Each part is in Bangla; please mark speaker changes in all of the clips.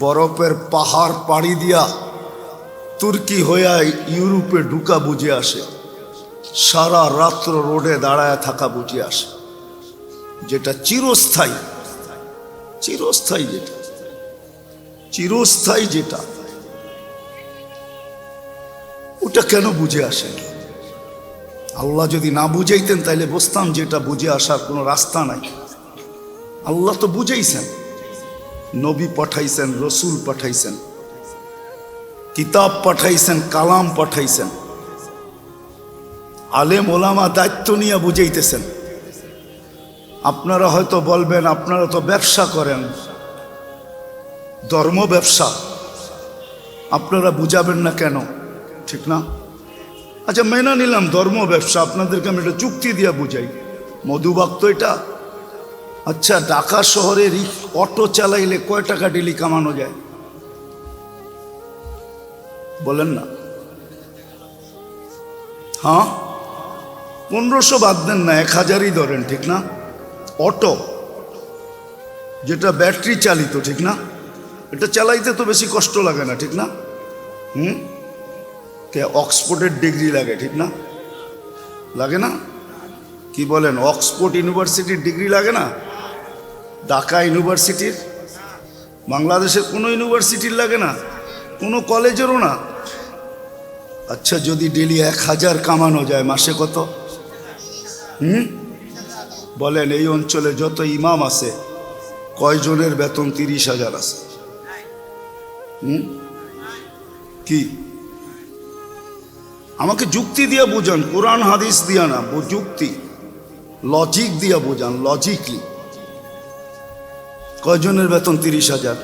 Speaker 1: বরফের পাহাড় পাড়ি দিয়া তুর্কি হইয়া ইউরোপে ঢুকা বুঝে আসে। সারা রাত্র রোডে দাঁড়ায় থাকা বুঝে আসে। যেটা চিরস্থায়ী চিরস্থায়ী যেটা চিরস্থায়ী যেটা, ওটা কেন বুঝে আসে? আল্লাহ যদি না বুঝাইতেন, তাইলে বুঝতাম যে এটা বুঝে আসার কোনো রাস্তা নাই। আল্লাহ তো বুঝাইছেন। নবী পাঠাইছেন, রসুল পাঠাইছেন, কিতাব পাঠাইছেন, কালাম পাঠাইছেন। আলেম ওলামা দায়িত্ব নিয়ে বুঝাইতেছেন। আপনারা হয়তো বলবেন, আপনারা তো ব্যবসা করেন, ধর্ম ব্যবসা। আপনারা বুঝাবেন না কেন? ঠিক না? আচ্ছা মেনে নিলাম, ধর্ম ব্যবসা। আপনাদেরকে আমি একটা চুক্তি দিয়ে বুঝাই। মধুবাক্ত এটা। আচ্ছা ঢাকা শহরে অটো চালাইলে কয় টাকা ডেলি কামানো যায়? বলেন না। হ্যাঁ? পনেরোশো বাদ দেন না, এক হাজারই ধরেন, ঠিক না? অটো, যেটা ব্যাটারি চালিত, ঠিক না? এটা চালাইতে তো বেশি কষ্ট লাগে না, ঠিক না? হুম? কে অক্সফোর্ডের ডিগ্রি লাগে, ঠিক না? লাগে না? কি বলেন, অক্সফোর্ড ইউনিভার্সিটির ডিগ্রি লাগে না? ঢাকা ইউনিভার্সিটির। বাংলাদেশের কোনো ইউনিভার্সিটির লাগে না, কোনো কলেজেরও না। আচ্ছা যদি ডেলি এক হাজার কামানো যায়, মাসে কত? হুম? বলেন, এই অঞ্চলে যত ইমাম আছে, কয়জনের বেতন তিরিশ হাজার আছে? হুম? কি? আমাকে যুক্তি দিয়ে বোঝান, কোরআন হাদিস দিয়া না, যুক্তি। লজিক দিয়া বোঝান লজিকলি কয়জনের বেতন? তিরিশ হাজার।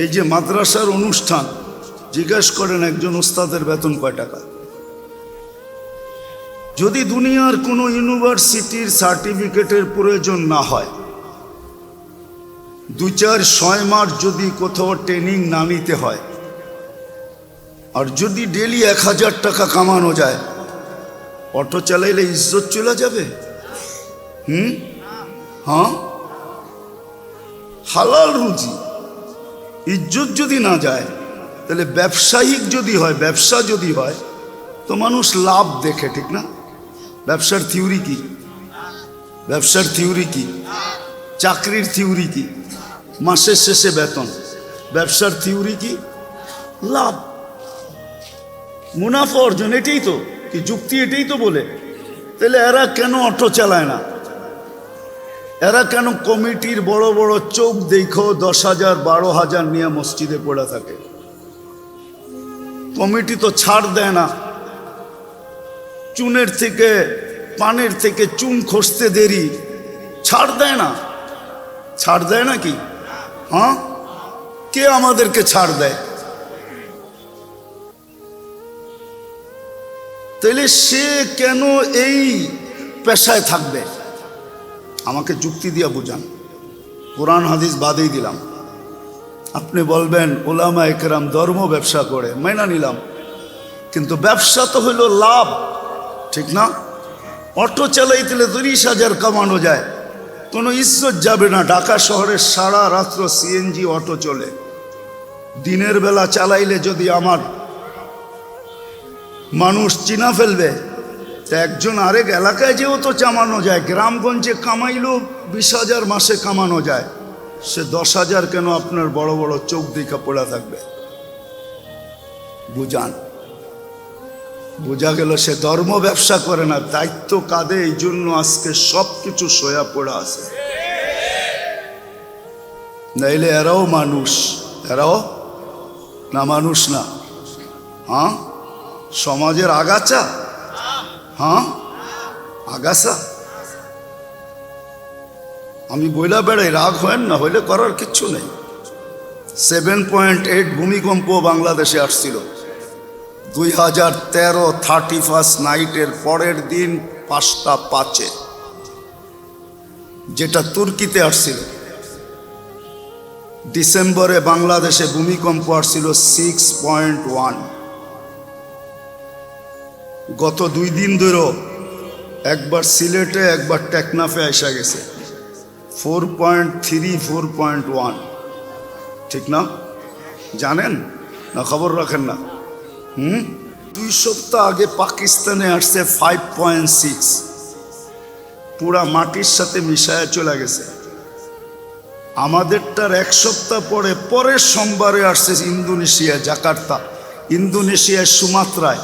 Speaker 1: এই যে মাদ্রাসার অনুষ্ঠান, জিজ্ঞেস করেন একজন ওস্তাদের বেতন কয় টাকা? যদি দুনিয়ার কোনো ইউনিভার্সিটির সার্টিফিকেটের প্রয়োজন না হয় দু চার ছয় মাস যদি কোথাও ট্রেনিং না নিতে হয়, আর যদি ডেলি এক হাজার টাকা কামানো যায়, অটো চালাইলে ইজ্জত চলে যাবে? হুম? হ্যাঁ? হালাল রুজি, ইজ্জত যদি না যায়, তাহলে ব্যবসায়িক যদি হয়, ব্যবসা যদি হয়, তো মানুষ লাভ দেখে, ঠিক না? ব্যবসার থিওরি কি? ব্যবসার থিওরি কি? চাকরির থিওরি কি? মাসের শেষে বেতন। ব্যবসার থিওরি কি? লাভ। মুনাফা অর্জন, এটাই তো, কি যুক্তি এটাই তো বলে। তাহলে এরা কেন অটো চালায় না? এরা কেন কমিটির বড় বড় চোখ দেখো দশ হাজার, বারো হাজার নিয়ে মসজিদে পড়ে থাকে? কমিটি তো ছাড় দেয় না। চুনের থেকে, পানের থেকে চুন খসতে দেরি। ছাড় দেয় না। ছাড় দেয় নাকি হ্যাঁ? কে আমাদেরকে ছাড় দেয়? তাহলে সে কেন এই পেশায় থাকবে? আমাকে যুক্তি দিয়ে বুঝান। কোরআন, হাদিস বাদেই দিলাম। আপনি বলবেন, ওলামা একরাম ধর্ম ব্যবসা করে মেনা নিলাম। কিন্তু ব্যবসা তো হইল লাভ, ঠিক না? অটো চালাইতে তিরিশ হাজার কামানো যায়। কোনো ইজ্জত যাবে না। ঢাকা শহরের সারা রাত্র সিএনজি অটো চলে। দিনের বেলা চালাইলে যদি আমার মানুষ চিনা ফেলবে তা একজন আরেক এলাকায় যেও তো চামানো যায়, গ্রামগঞ্জে কামাইলেও বিশ হাজার মাসে কামানো যায়। সে দশ হাজার কেন আপনার বড় বড় চোখ দিকে পড়ে থাকবে? বুঝান। বোঝা গেল সে ধর্ম ব্যবসা করে না, দায়িত্ব কাঁধে, এই জন্য আজকে সব কিছু সয়া পড়ে আছে। নাইলে এরাও মানুষ। এরাও? না মানুষ না। হ্যাঁ? সমাজের আগাছা? হ্যাঁ? আগাছা? আমি বইলা বেড়াই, রাগ হয় না, হইলে করার কিচ্ছু নেই। সেভেন পয়েন্ট এইট ভূমিকম্প বাংলাদেশে আসছিল। দুই হাজার তেরো থার্টি ফার্স্ট নাইটের পরের দিন পাঁচটা পাঁচে, যেটা তুর্কিতে আসছিল। ডিসেম্বরে বাংলাদেশে ভূমিকম্প আসছিল সিক্স পয়েন্ট ওয়ান গত দুই দিন ধরেও একবার সিলেটে, একবার টেকনাফে আসা গেছে। Four point three four point one ঠিক না? জানেন? না খবর রাখেন না? হুম? দুই সপ্তাহ আগে পাকিস্তানে আসছে ফাইভ পয়েন্ট সিক্স পুরা মাটির সাথে মিশায় চলে গেছে। আমাদেরটার এক সপ্তাহ পরে, পরের সোমবারে আসছে ইন্দোনেশিয়া, জাকার্তা। ইন্দোনেশিয়ার সুমাত্রায়।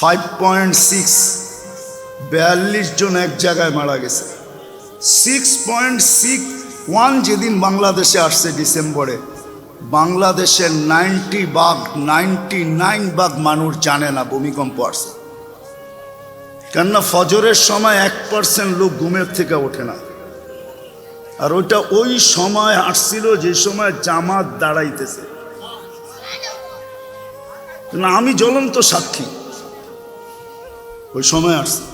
Speaker 1: ফাইভ পয়েন্ট সিক্স বিয়াল্লিশ জন এক জায়গায় মারা গেছে। সিক্স পয়েন্ট সিক্স ওয়ান যেদিন বাংলাদেশে আসছে ডিসেম্বরে, বাংলাদেশের নাইনটি ভাগ নাইনটি নাইন ভাগ মানুষ জানে না, ভূমিকম্প আসছে। কেননা ফজরের সময় এক পার্সেন্ট লোক ঘুমের থেকে ওঠে না। আর ওইটা ওই সময় আসছিল যে সময় জামাত দাঁড়াইতেছে। না আমি জ্বলন্ত সাক্ষী। ওই সময় আসছে।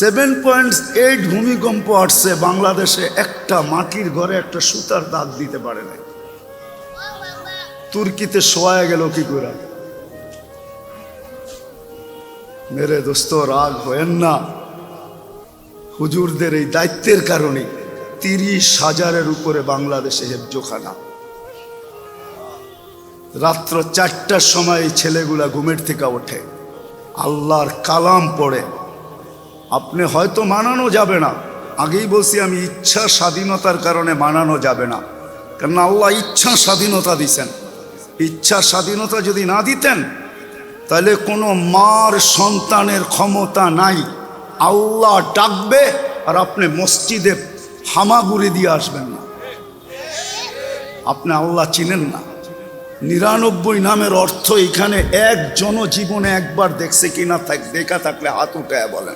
Speaker 1: সেভেন পয়েন্ট এইট ভূমিকম্প আসছে, বাংলাদেশে একটা মাটির ঘরে একটা সুতার দাগ দিতে পারে না তুর্কিতে শোয়া গেল কি করে? মেরে দোস্ত, রাগ হয়েন না। হুজুরদের এই দায়িত্বের কারণে তিরিশ হাজারের উপরে বাংলাদেশে হেফজোখানা। রাত্র চারটার সময় ছেলেগুলা ঘুমের থেকে ওঠে। আল্লাহর কালাম পড়ে। আপনি হয়তো মানানো যাবে না। আগেই বলছি আমি ইচ্ছা স্বাধীনতার কারণে মানানো যাবে না। কেননা আল্লাহ ইচ্ছা স্বাধীনতা দিছেন। ইচ্ছা স্বাধীনতা যদি না দিতেন, তাহলে কোনো মার সন্তানের ক্ষমতা নাই। আল্লাহ ডাকবে আর আপনি মসজিদে হামাগুড়ি দিয়ে আসবেন না। আপনি আল্লাহ চিনেন না। নিরানব্বই নামের অর্থ এখানে একজনও জীবনে একবার দেখছে কিনা থাক দেখা থাকলে হাত উঠায় বলেন।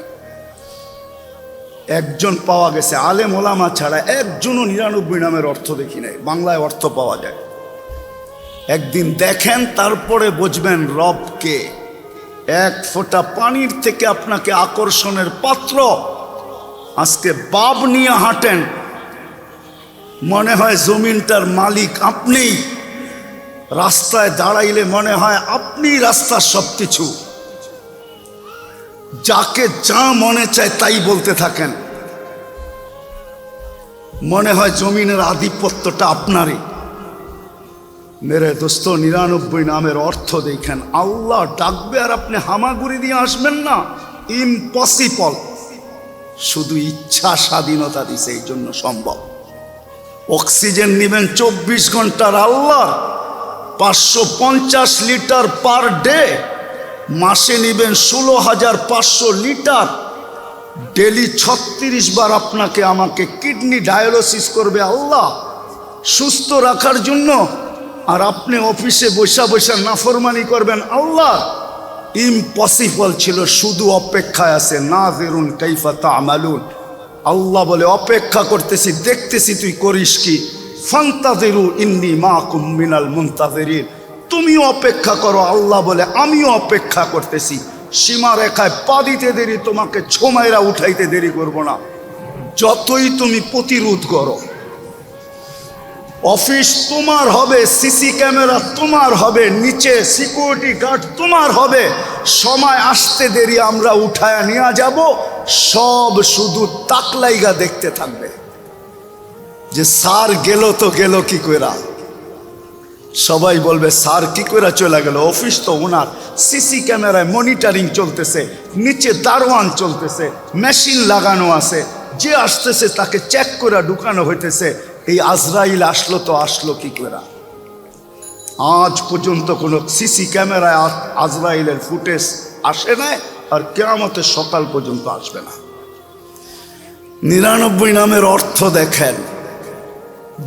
Speaker 1: একজন পাওয়া গেছে। আলেম ওলামা ছাড়া একজনও নিরানব্বই নামের অর্থ দেখি নাই। বাংলায় অর্থ পাওয়া যায়। একদিন দেখেন, তারপরে বুঝবেন রবকে এক ফোঁটা পানির থেকে আপনাকে আকর্ষণের পাত্র। আজকে বাব নিয়ে হাঁটেন। মনে হয় জমিনটার মালিক আপনিই। রাস্তায় দাঁড়াইলে মনে হয় আপনি রাস্তার সব কিছু যাকে যা মনে চায় তাই বলতে থাকেন। মনে হয় জমিনের আধিপত্যটা আপনারই। মেরে দোস্ত, নিরানব্বই নামের অর্থ দেখেন। আল্লাহ ডাকবে আর আপনি হামাগুড়ি দিয়ে আসবেন না। ইম্পসিবল শুধু ইচ্ছা স্বাধীনতা দিছে এই জন্য সম্ভব। অক্সিজেন নেবেন চব্বিশ ঘণ্টার আল্লাহ পাঁচশো পঞ্চাশ লিটার পার ডে। মাসে নেবেন ষোলো হাজার পাঁচশো লিটার। ডেলি ছত্রিশ বার আপনাকে আমাকে কিডনি ডায়ালিসিস করবে আল্লাহ। সুস্থ রাখার জন্য। আর আপনি অফিসে বৈশা বৈশা নাফরমানি করবেন আল্লাহ। ইম্পসিবল ছিল, শুধু অপেক্ষায় আছে। না জেরুন কাইফা তা আমালুন আল্লাহ বলে, অপেক্ষা করতেছি, দেখতেছি তুই করিস কি? ফান্তাজেরু ইন্নি মা কুমিনাল মুন্তাজেরিন। তুমিও অপেক্ষা করো, আল্লাহ বলে, আমিও অপেক্ষা করতেছি। সীমা রেখায় পা দিতে দেরি, তোমাকে ছোমাইরা উঠাইতে দেরি করব না। যতই তুমি প্রতিরোধ করো, অফিস তোমার হবে, সিসি ক্যামেরা তোমার হবে, নিচে সিকিউরিটি গার্ড তোমার হবে। সময় আসতে দেরি, আমরা উঠায় নিয়ে যাব, সব শুধু তাকলাইগা দেখতে থাকবে। যে সার গেল তো গেল কি কইরা? সবাই বলবে স্যার কি করে চলে গেল? অফিস তো ওনার সিসি ক্যামেরায় মনিটরিং চলতেছে, নিচে দারোয়ান চলতেছে, মেশিন লাগানো আছে। যে আসতেছে তাকে চেক করে ঢুকানো হইতেছে। এই আজরাইল আসলো তো আসলো কি করে আজ পর্যন্ত কোনো সিসি ক্যামেরায় আজরাইলের ফুটেজ আসে না আর কেয়ামতের সকাল পর্যন্ত আসবে না। নিরানব্বই নামের অর্থ দেখেন।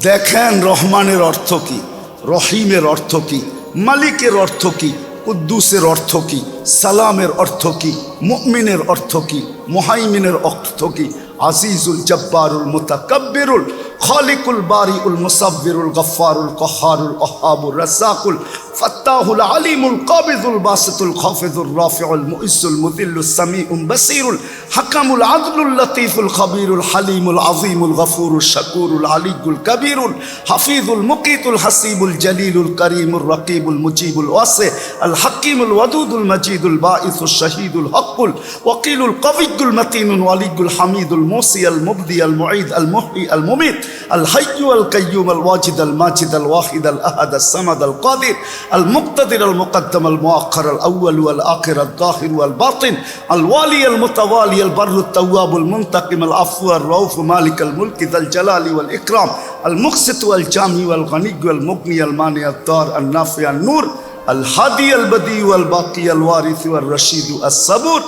Speaker 1: দেখেন রহমানের অর্থ কি, রহিমের অর্থ কি, মালিকের অর্থ কি উদ্দুসের অর্থ কি, সালামের অর্থ কি, মুমিনের অর্থ কি, মোহাইমিনের অর্থ কি, আজিজুল জব্বারুল মুতাকাব্বিরুল খলিকুল বারিউল মুসাফিরুল গফারুল কহারুল কহাবুর রাসাকুল ফাত্তাহুল আলিমুল কবিদুল বাসিতুল খফিদুল রফিউল মুইসুল মুদিল্লুল সামিউল বাসিরুল হাকামুল আদলুল লতিফুল খবিরুল হালিমুল আজিমুল গফুরুল শাকুরুল আলিকুল কবিরুল হাফিজুল মুকিতুল হাসিবুল জলিলুল করিমুল রকিবুল মুজিবুল ওয়াসে আল হাকিমুল ওয়াদুদুল মজিদুল বাঈসুল শহীদুল হকুল ওকিলুল কবিকুল মতিনুল ওয়ালিকুল হামিদুল মুসি আল মুবদি আল মুঈদ আল মুহি আল মুমিত الحي القيوم الواجد الماجد الواحد الاحد الصمد القادر المقتدر المقدم المؤخر الاول والاخر الظاهر والباطن الوالي المتوالي البر التواب المنتقم العفو الرؤوف مالك الملك ذا الجلال والاكرام المقسط والجامع والغني والمغني المانع الدار النافع النور الهادي البديع والباقي الوارث والرشيد الصبور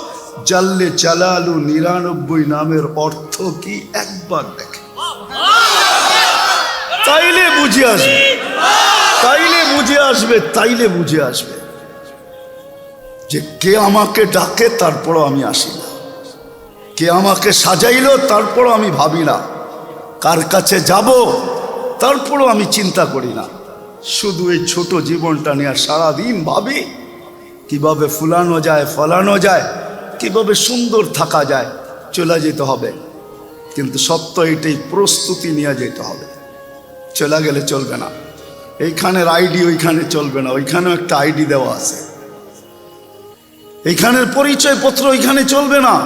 Speaker 1: জাল্লে চালালু নিরানব্বই নামের অর্থ কি একবার দেখে তাইলে বুঝে আসবে। তাইলে বুঝে আসবে, তাইলে বুঝে আসবে। যে কে আমাকে ডাকে তারপরও আমি আসি না। কে আমাকে সাজাইলো তারপরও আমি ভাবি না। কার কাছে যাব তারপরও আমি চিন্তা করি না। শুধু এই ছোট জীবনটা নিয়ে সারাদিন ভাবি, কীভাবে ফুলানো যায়, ফলানো যায়, কীভাবে সুন্দর থাকা যায়, চলে যেতে হবে। কিন্তু সত্য এটাই, প্রস্তুতি নিয়ে যেতে হবে। চলে গেলে চলবে না। এইখানের আইডি, ওইখানে চলবে না। ওইখানেও একটা আইডি দেওয়া আছে। এইখানের পরিচয়পত্র ওইখানে চলবে না।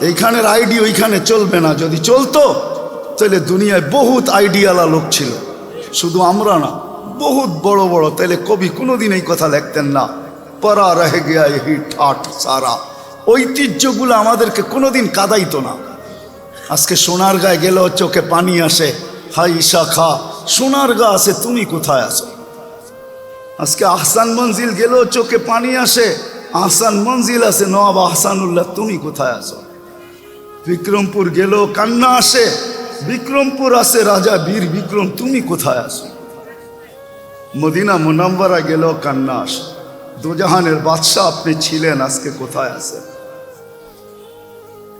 Speaker 1: এইখানের আইডি ওইখানে চলবে না। যদি চলতো, তাহলে দুনিয়ায় বহুত আইডিয়ালা লোক ছিল। শুধু আমরা না, বহুত বড় বড়। তাহলে কবি কোনোদিন এই কথা লিখতেন না, পরা রহে গিয়া এই ঠাট সারা। ঐতিহ্যগুলো আমাদেরকে কোনোদিন কাদাইতো না। আজকে সোনার গায়ে গেলেও চোখে পানি আসে। হাই ঈশা খা সোনার গা আছে, তুমি কোথায় আছো? আজকে আহসান মঞ্জিল গেলেও চোখে পানি আসে। আহসান মঞ্জিল আছে নবাব আহসানুল্লাহ, তুমি কোথায় আছো? বিক্রমপুর গেলেও কান্না আসে। বিক্রমপুর আছে, রাজা বীর বিক্রম, তুমি কোথায় আছো? মদিনা মুনাম্বারা গেলেও কান্না আসে। দুজাহানের বাদশাহ আপনি ছিলেন, আজকে কোথায় আছেন?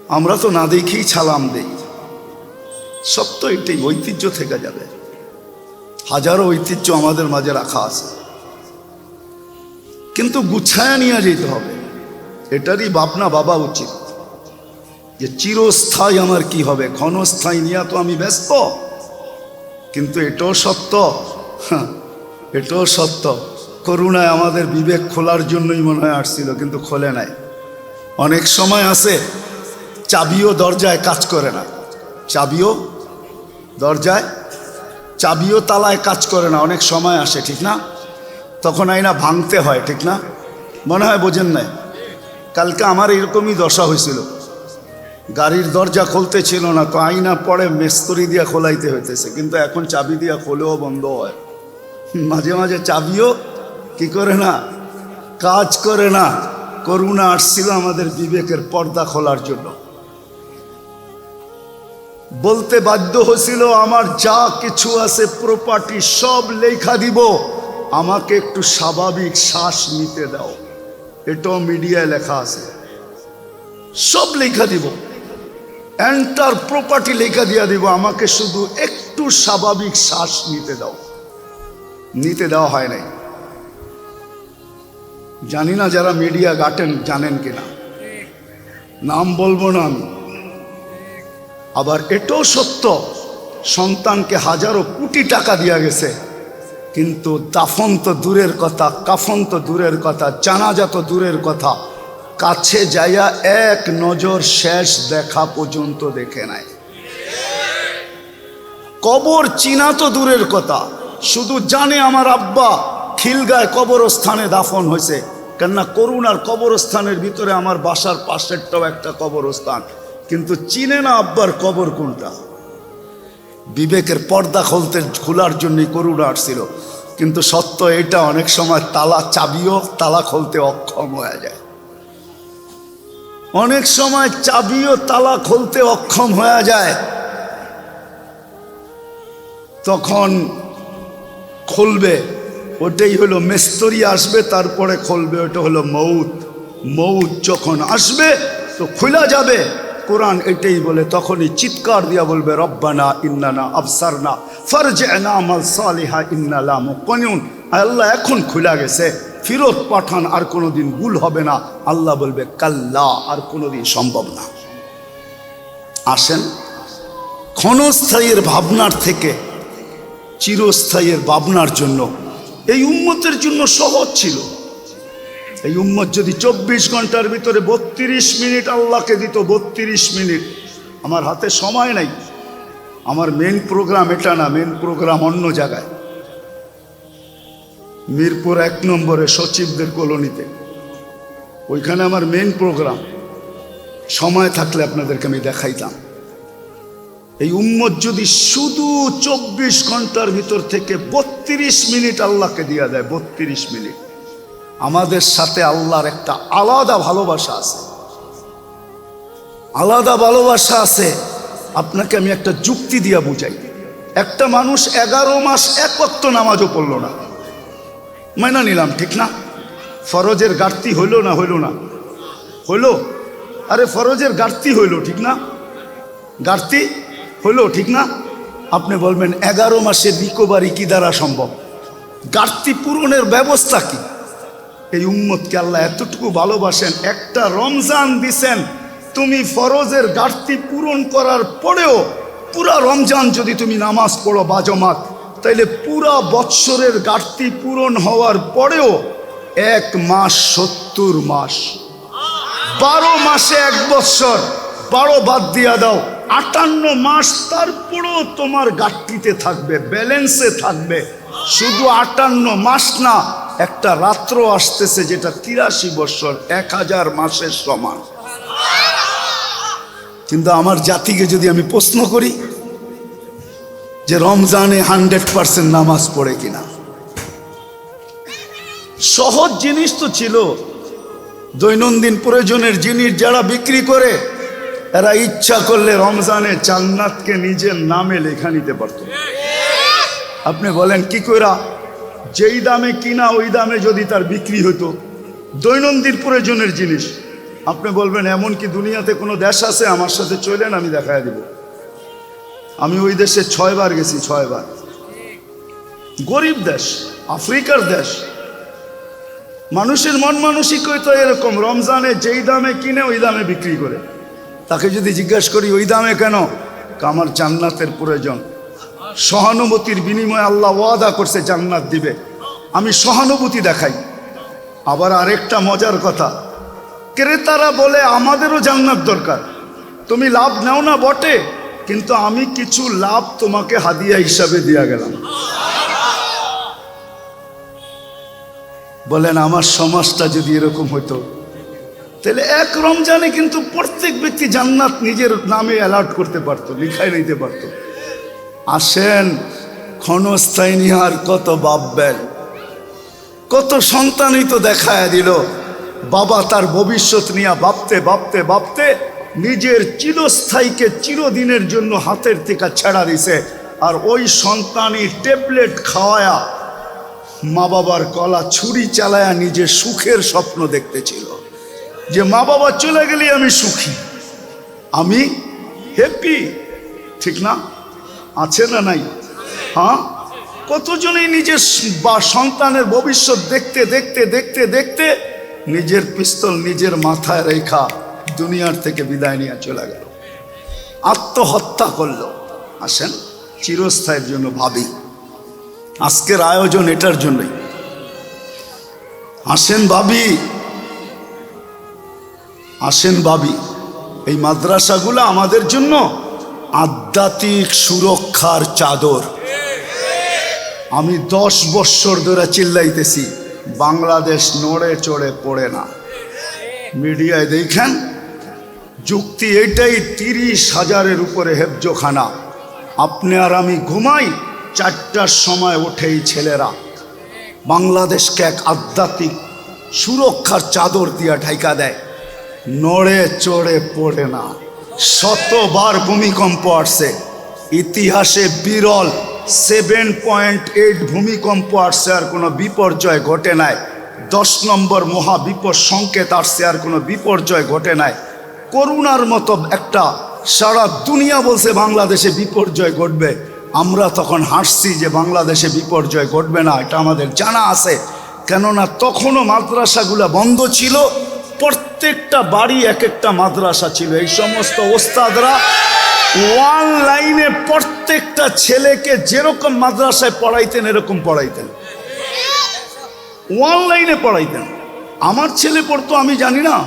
Speaker 1: আমরা তো না দেখেই ছালাম দেই। সব তো এটাই ঐতিহ্য থেকে যাবে। হাজারো ঐতিহ্য আমাদের মাঝে রাখা আছে। কিন্তু গুছায়া নিয়ে যেতে হবে। এটারই বাপনা বাবা উচিত। যে চিরস্থায়ী আমার কি হবে? ক্ষণস্থায়ী নিয়ে তো আমি ব্যস্ত। কিন্তু এটাও সত্য। এটাও সত্য। করুণায় আমাদের বিবেক খোলার জন্যই মনে হয় আসছিল, কিন্তু খোলে নাই। অনেক সময় আছে চাবিও দরজায় কাজ করে না। চাবিও দরজায়, চাবিও তালায় কাজ করে না। অনেক সময় আসে, ঠিক না? তখন আইনা ভাঙতে হয়, ঠিক না? মনে হয় বোঝেন নাই? কালকে আমার এরকমই দশা হয়েছিল। গাড়ির দরজা খুলতে ছিল না, তো আইনা পরে মেস্তরি দিয়া খোলাইতে হইতেছে। কিন্তু এখন চাবি দিয়া খোলেও বন্ধ হয়। মাঝে মাঝে চাবিও কি করে না? কাজ করে না। করুণা আসছিল আমাদের বিবেকের পর্দা খোলার জন্য। বলতে বাধ্য হয়েছিল, আমার যা কিছু আছে প্রপার্টি সব লেখা দিব। আমাকে একটু স্বাভাবিক শ্বাস নিতে দাও। এটাও মিডিয়ায় লেখা আছে। সব লেখা দিব। এন্টার প্রপার্টি লেখা দিয়া দিব। আমাকে শুধু একটু স্বাভাবিক শ্বাস নিতে দাও। নিতে দেওয়া হয় নাই। জানি না যারা মিডিয়া গাটেন, জানেন কিনা। নাম বলব না আমি। আবার এটাও সত্য, সন্তানকে হাজারো কোটি টাকা দেওয়া গেছে। কিন্তু দাফন তো দূরের কথা, কাফন তো দূরের কথা, জানাজা তো দূরের কথা। কাছে যাইয়া এক নজর শেষ দেখা পর্যন্ত দেখে নাই। কবর চিনা তো দূরের কথা, শুধু জানে আমার আব্বা খিলগায় কবরস্থানে দাফন হয়েছে। কেননা করুণার কবরস্থানের ভিতরে আমার বাসার পাশেরটাও একটা কবরস্থান। কিন্তু চিনে না আব্বার কবর কোনটা। বিবেকের পর্দা খুলতে, খোলার জন্যই করুণা আসছিল। কিন্তু সত্য এটা, অনেক সময় তালা চাবিও তালা খুলতে অক্ষম হয়ে যায়। অনেক সময় চাবিও তালা খুলতে অক্ষম হয়ে যায়। তখন খুলবে, ওটাই হলো মেস্তরি আসবে, তারপরে খুলবে, ওটা হলো মৌত মৌত যখন আসবে, তো খোলা যাবে। কোরআন এটাই বলে, তখনই চিৎকার দিয়া বলবে, রব্বানা ইন্নানা আফসারনা আমাল সালিহা ইন্নালা মুকনিউন। আল্লাহ, এখন খুলা গেছে, ফিরত পাঠান, আর কোনোদিন ভুল হবে না। আল্লাহ বলবে, কাল্লা, আর কোনোদিন সম্ভব না। আসেন, ক্ষণস্থায়ীর ভাবনার থেকে, চিরস্থায়ীর ভাবনার জন্য, এই উন্মতের জন্য সহজ ছিল। এই উম্মত যদি চব্বিশ ঘণ্টার ভিতরে বত্রিশ মিনিট আল্লাহকে দিত, বত্রিশ মিনিট। আমার হাতে সময় নাই। আমার মেন প্রোগ্রাম এটা না মেন প্রোগ্রাম অন্য জায়গায়। মিরপুর এক নম্বরে সচিবদের কলোনিতে। ওইখানে আমার মেন প্রোগ্রাম সময় থাকলে আপনাদেরকে আমি দেখাইতাম। এই উম্মত যদি শুধু চব্বিশ ঘণ্টার ভিতর থেকে বত্রিশ মিনিট আল্লাহকে দিয়া দেয়, বত্রিশ মিনিট। আমাদের সাথে আল্লাহর একটা আলাদা ভালোবাসা আছে। আলাদা ভালোবাসা আছে। আপনাকে আমি একটা যুক্তি দিয়া বুঝাই। একটা মানুষ এগারো মাস এক অক্ত নামাজও পড়ল না। মাইনা নিলাম, ঠিক না? ফরজের ঘাটতি হইল না হইল না? হইল? আরে ফরজের ঘাটতি হইল, ঠিক না? ঘাটতি হইল, ঠিক না? আপনি বলবেন, এগারো মাসের রিকোভারি কি দ্বারা সম্ভব? ঘাটতি পূরণের ব্যবস্থা কি? এই উম্মতকে আল্লাহ এতটুকু ভালোবাসেন, একটা রমজান দিছেন, তুমি ফরজের ঘাটতি পূরণ করার পরেও পুরা রমজান যদি তুমি নামাজ পড়ো বাজমাত তাইলে পুরা বৎসরের ঘাটতি পূরণ হওয়ার পরেও এক মাস সত্তর মাস। বারো মাসে এক বৎসর, বারো বাদ দিয়া দাও, আটান্ন মাস তারপরেও তোমার ঘাটতিতে থাকবে, ব্যালেন্সে থাকবে। শুধু আটান্ন মাস না, একটা রাত্র আসতেছে যেটা তিরাশি বৎসর এক হাজার মাসের সমান। কিন্তু আমার জাতিকে যদি আমি প্রশ্ন করি যে রমজানে হান্ড্রেড পার্সেন্ট নামাজ পড়ে কিনা? সহজ জিনিস তো ছিল। দৈনন্দিন প্রয়োজনের জিনিস যারা বিক্রি করে, এরা ইচ্ছা করলে রমজানে জান্নাতকে নিজের নামে লেখা নিতে পারত। আপনি বলেন, কি কইরা? যেই দামে কিনা, ওই দামে যদি তার বিক্রি হতো দৈনন্দিন প্রয়োজনের জিনিস। আপনি বলবেন, এমন কি দুনিয়াতে কোনো দেশ আছে? আমার সাথে চলেন, আমি দেখায় দিব। আমি ওই দেশে ছয়বার গেছি, ছয়বার। গরিব দেশ, আফ্রিকার দেশ। মানুষের মন মানসিকতা এরকম। রমজানে যেই দামে কিনে, ওই দামে বিক্রি করে। তাকে যদি জিজ্ঞেস করি, ওই দামে কেন? আমার জান্নাতের প্রয়োজন। সহানুভূতির বিনিময়ে আল্লাহ ওয়াদা করছে, জান্নাত দিবে। আমি সহানুভূতি দেখাই। আবার আরেকটা মজার কথা। ক্রেতারা বলে, আমাদেরও জান্নাত দরকার। তুমি লাভ নাও না বটে, কিন্তু আমি কিছু লাভ তোমাকে হাদিয়া হিসাবে দিয়া গেলাম। বলেন, আমার সমাজটা যদি এরকম হতো তাহলে এক রমজানে কিন্তু প্রত্যেক ব্যক্তি জান্নাত নিজের নামে অ্যালার্ট করতে পারতো, লিখাই নিতে পারতো। আসেন, ক্ষণস্থায়ী নিয়ে আর কত ভাববেন কত সন্তানই তো দেখায় দিল, বাবা তার ভবিষ্যৎ নিয়ে ভাবতে ভাবতে ভাবতে নিজের চিরস্থায়ীকে চিরদিনের জন্য হাতের থেকে ছেড়া দিছে। আর ওই সন্তানই ট্যাবলেট খাওয়ায়া মা বাবার কলা ছুরি চালায়া নিজের সুখের স্বপ্ন দেখতেছিল যে মা বাবা চলে গেলে আমি সুখী, আমি হ্যাপি ঠিক না? আছে না নাই? হ্যাঁ? কতজনই নিজের বা সন্তানের ভবিষ্যৎ দেখতে দেখতে দেখতে দেখতে নিজের পিস্তল নিজের মাথায় রেখা দুনিয়ার থেকে বিদায় নিয়ে চলে গেল। আত্মহত্যা করল। আসেন, চিরস্থায়ের জন্য ভাবি। আজকের আয়োজন এটার জন্যই। আসেন ভাবি। আসেন ভাবি। এই মাদ্রাসাগুলো আমাদের জন্য আধ্যাত্মিক সুরক্ষার চাদর। আমি দশ বৎসর ধরে চিল্লাইতেছি, বাংলাদেশ নড়ে চড়ে পড়ে না। মিডিয়ায় দেখেন, যুক্তি এটাই তিরিশ হাজারের উপরে হেফজোখানা। আপনি আর আমি ঘুমাই, চারটার সময় ওঠেই ছেলেরা। বাংলাদেশকে এক আধ্যাত্মিক সুরক্ষার চাদর দিয়া ঢাইকা দেয়। নড়ে চড়ে পড়ে না। শতবার ভূমিকম্প আসছে। ইতিহাসে বিরল সেভেন পয়েন্ট এইট ভূমিকম্প আসছে আর কোনো বিপর্যয় ঘটে নাই। দশ নম্বর মহা বিপদ সংকেত আসছে আর কোনো বিপর্যয় ঘটে নাই। করুণার মতো একটা সারা দুনিয়া বলছে বাংলাদেশে বিপর্যয় ঘটবে। আমরা তখন হাসছি যে বাংলাদেশে বিপর্যয় ঘটবে না, এটা আমাদের জানা আছে। কেননা তখনও মাদ্রাসাগুলো বন্ধ ছিল প্রত্যেকটা বাড়ি এক একটা মাদ্রাসা ছিল। এই সমস্ত ওস্তাদরা ওয়ান লাইনে প্রত্যেকটা ছেলেকে যেরকম মাদ্রাসায় পড়াইতেন, এরকম পড়াইতেন। ওয়ান লাইনে পড়াইতেন। আমার ছেলে পড়তো, আমি জানি না।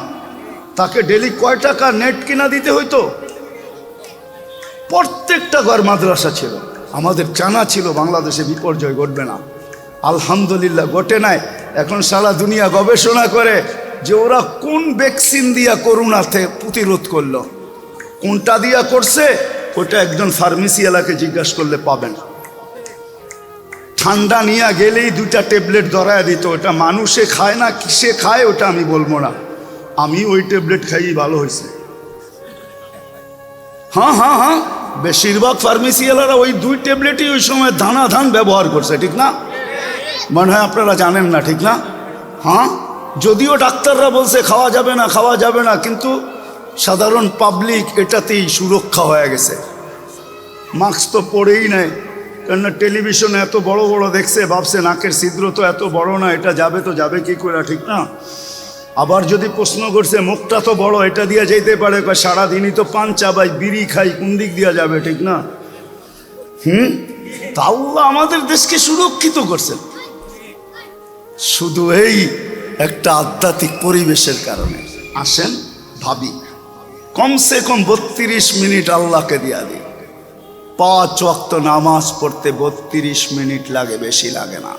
Speaker 1: তাকে ডেলি কয় টাকা নেট কিনা দিতে হইতো? প্রত্যেকটা ঘর মাদ্রাসা ছিল। আমাদের জানা ছিল, বাংলাদেশে বিপর্যয় ঘটবে না। আলহামদুলিল্লাহ, ঘটে নাই। এখন সারা দুনিয়া গবেষণা করে যে ওরা কোন ভ্যাকসিন দিয়া করোনাতে প্রতিরোধ করল? কোনটা দিয়া করছে? ওটা একজন ফার্মেসি এলাকে জিজ্ঞাসা করলে পাবেন। ঠান্ডা নিয়ে গেলেই দুইটা ট্যাবলেট ধরায় দিত। ওটা মানুষে খায় না, কিসে খায় ওটা আমি বলব না। আমি ওই ট্যাবলেট খাইই ভালো হয়েছে। হ্যাঁ হ্যাঁ হ্যাঁ বেশিরভাগ ফার্মেসিওয়ালারা ওই দুই ট্যাবলেটই ওই সময় দানা ধান ব্যবহার করছে, ঠিক না? মনে হয় আপনারা জানেন না, ঠিক না? হ্যাঁ? যদিও ডাক্তাররা বলছে খাওয়া যাবে না, খাওয়া যাবে না, কিন্তু সাধারণ পাবলিক এটাতেই সুরক্ষা হয়ে গেছে। মাস্ক তো পরেই নেয়, কেননা টেলিভিশনে এত বড় বড় দেখছে, ভাবছে নাকের ছিদ্র তো এত বড় না, এটা যাবে তো যাবে কি করে, ঠিক না? আবার যদি প্রশ্ন করছে, মুখটা তো বড়, এটা দিয়ে যেতে পারে? সারাদিনই তো পান চাবাই বিড়ি খাই, কোন দিক দিয়ে যাবে? ঠিক না? হুম? তাও আমাদের দেশকে সুরক্ষিত করছেন। শুধু এই একটা আধ্যাত্মিক পরিবেশের কারণে। আসেন, ভাবি। কমসে কম বত্রিশ মিনিট আল্লাহকে দিয়া দিই পাঁচ ওয়াক্ত নামাজ পড়তে বত্রিশ মিনিট লাগে, বেশি লাগে না।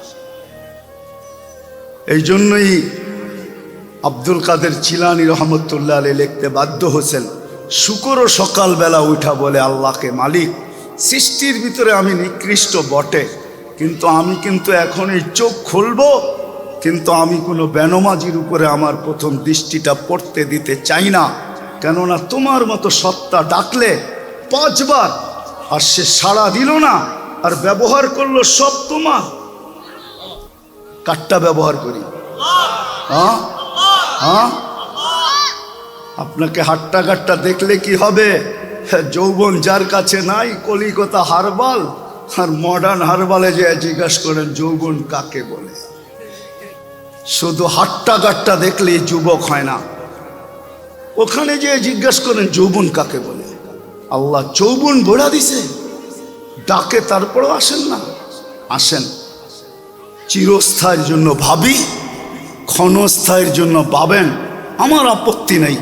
Speaker 1: এই জন্যই আব্দুল কাদের চিলানি রহমতুল্লাহ আলী লিখতে বাধ্য হয়েছেন শুকরও সকালবেলা উঠা বলে আল্লাহকে মালিক। সৃষ্টির ভিতরে আমি নিকৃষ্ট বটে, কিন্তু আমি কিন্তু এখন এই চোখ খুলবো কিন্তু আমি কোনো বেনমাজির উপরে আমার প্রথম দৃষ্টিটা পড়তে দিতে চাই না। কেননা তোমার মতো সত্তা ডাকলে পাঁচবার আর সে সাড়া দিল না আর ব্যবহার করল সব তোমার। কাঠটা ব্যবহার করি? হ্যাঁ? হ্যাঁ? আপনাকে হাট্টা কাট্টা দেখলে কি হবে? যৌবন যার কাছে নাই, কলিকতা হারবাল আর মডার্ন হারবালে যে জিজ্ঞাসা করেন, যৌবন কাকে বলে? শুধু হাট্টা গাট্টা দেখলেই যুবক হয় না। ওখানে যে জিজ্ঞেস করেন, যৌবন কাকে বলে? আল্লাহ যৌবন ভোড়া দিছে। ডাকে তারপরও আসেন না। আসেন। চিরস্থায়ের জন্য ভাবি, ক্ষণস্থায়ের জন্য ভাবেন, আমার আপত্তি নেই।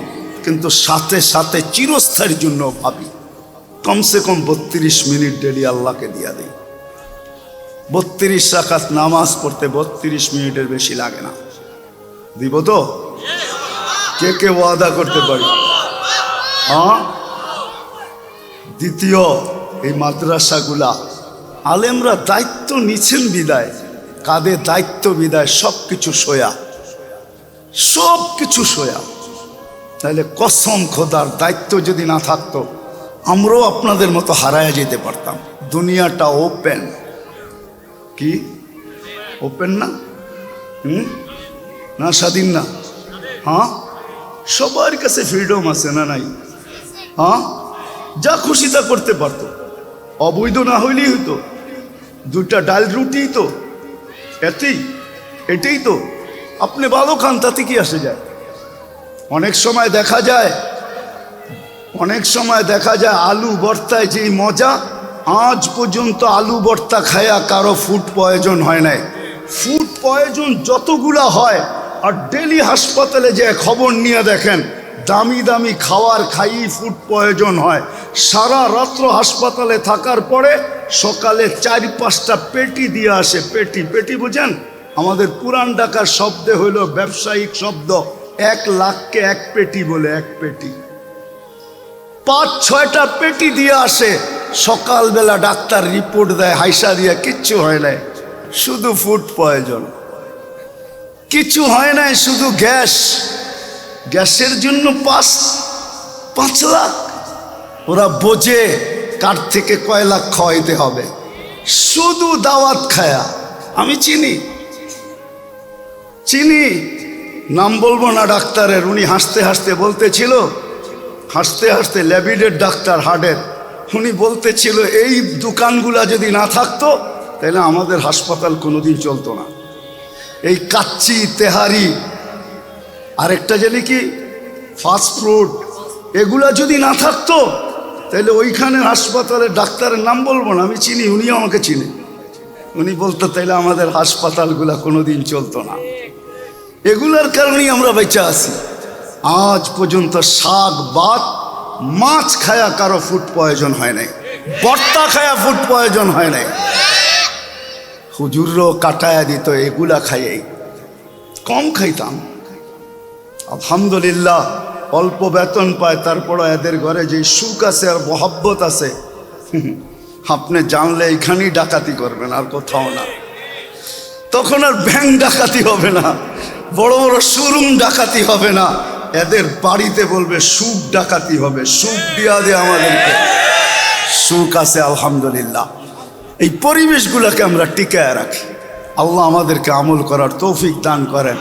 Speaker 1: কিন্তু সাথে সাথে চিরস্থায়ের জন্য ভাবি। কমসে কম বত্রিশ মিনিট ডেলি আল্লাহকে দিয়া দিই। বত্রিশ রাখাত নামাজ পড়তে বত্রিশ মিনিটের বেশি লাগে না। দিব তো? কে কে ওয়াদা করতে পারি? হ্যাঁ? দ্বিতীয়, এই মাদ্রাসাগুলা আলেমরা দায়িত্ব নিছেন বিদায় কাঁধে দায়িত্ব বিদায়? সব কিছু সয়া। সব কিছু সয়া। তাহলে কসম খোদার দায়িত্ব যদি না থাকতো, আমরাও আপনাদের মতো হারায় যেতে পারতাম। দুনিয়াটা ওপেন কি? ওপেন না? হুম? না, স্বাধীন না? হ্যাঁ? সবার কাছে ফ্রিডম আছে না নাই? হ্যাঁ? যা খুশি তা করতে পারতো। অবৈধ না হইলেই হইতো। দুটা ডাল রুটি তো। এতেই এটাই তো। আপনি ভালো খান, তাতে কি আসে যায়? অনেক সময় দেখা যায়, অনেক সময় দেখা যায় আলু ভর্তায় যেই মজা আজ পর্যন্ত আলু ভর্তা খায়া কারও ফুড পয়জন হয় নাই। ফুড পয়জন যতগুলা হয়, আর ডেলি হাসপাতালে যে খবর নিয়ে দেখেন, দামি দামি খাওয়ার খাইয়ে ফুড প্রয়োজন হয়। সারা রাত্র হাসপাতালে থাকার পরে সকালে চার পাঁচটা পেটি দিয়ে আসে, পেটি পেটি বুঝেন? আমাদের পুরান ডাকার শব্দে হইল ব্যবসায়িক শব্দ। এক লাখকে এক পেটি বলে এক পেটি। পাঁচ, ছয়টা পেটি দিয়ে আসে সকালবেলা ডাক্তার রিপোর্ট দেয়, হাইসা দিয়ে কিচ্ছু হয় নাই। শুধু ফুড প্রয়োজন কিছু হয় নাই, শুধু গ্যাস। গ্যাসের জন্য পাঁচ পাঁচ লাখ। ওরা বোঝে কার থেকে কয় লাখ খাওয়াইতে হবে। শুধু দাওয়াত খায়া। আমি চিনি। চিনি। নাম বলব না ডাক্তারের, উনি হাসতে হাসতে বলতেছিল, হাসতে হাসতে ল্যাবিডের ডাক্তার হার্টের। উনি বলতেছিল, এই দোকানগুলা যদি না থাকতো, তাহলে আমাদের হাসপাতাল কোনোদিন চলতো না। এই কাচ্চি, তেহারি, আরেকটা জানি কি, ফাস্ট ফুড, এগুলা যদি না থাকতো, তাহলে ওইখানে হাসপাতালে ডাক্তারের নাম বলব না, আমি চিনি, উনিও আমাকে চিনি। উনি বলতো তাইলে আমাদের হাসপাতালগুলা কোনোদিন চলতো না। এগুলার কারণেই আমরা বেঁচে আছি। আজ পর্যন্ত শাক বাত মাছ খায়া কারও ফুড প্রয়োজন হয় নাই। বর্তা খায়া ফুড প্রয়োজন হয় নাই। হুজুরও কাটায়া দিত, এগুলা খাইয়েই কম খাইতাম। আলহামদুলিল্লাহ, অল্প বেতন পায়, তারপরও এদের ঘরে যে সুখ আছে আর মহব্বত আছে, আপনি জানলে এখানেই ডাকাতি করবেন, আর কোথাও না। তখন আর ব্যাংক ডাকাতি হবে না, বড় বড় শোরুম ডাকাতি হবে না। এদের বাড়িতে বলবে, সুখ ডাকাতি হবে, সুখ দিয়া দে আমাদেরকে। সুখ আছে, আলহামদুলিল্লাহ। এই পরিবেশগুলোকে আমরা টিকায় রাখি। আল্লাহ আমাদেরকে আমল করার তৌফিক দান করেন।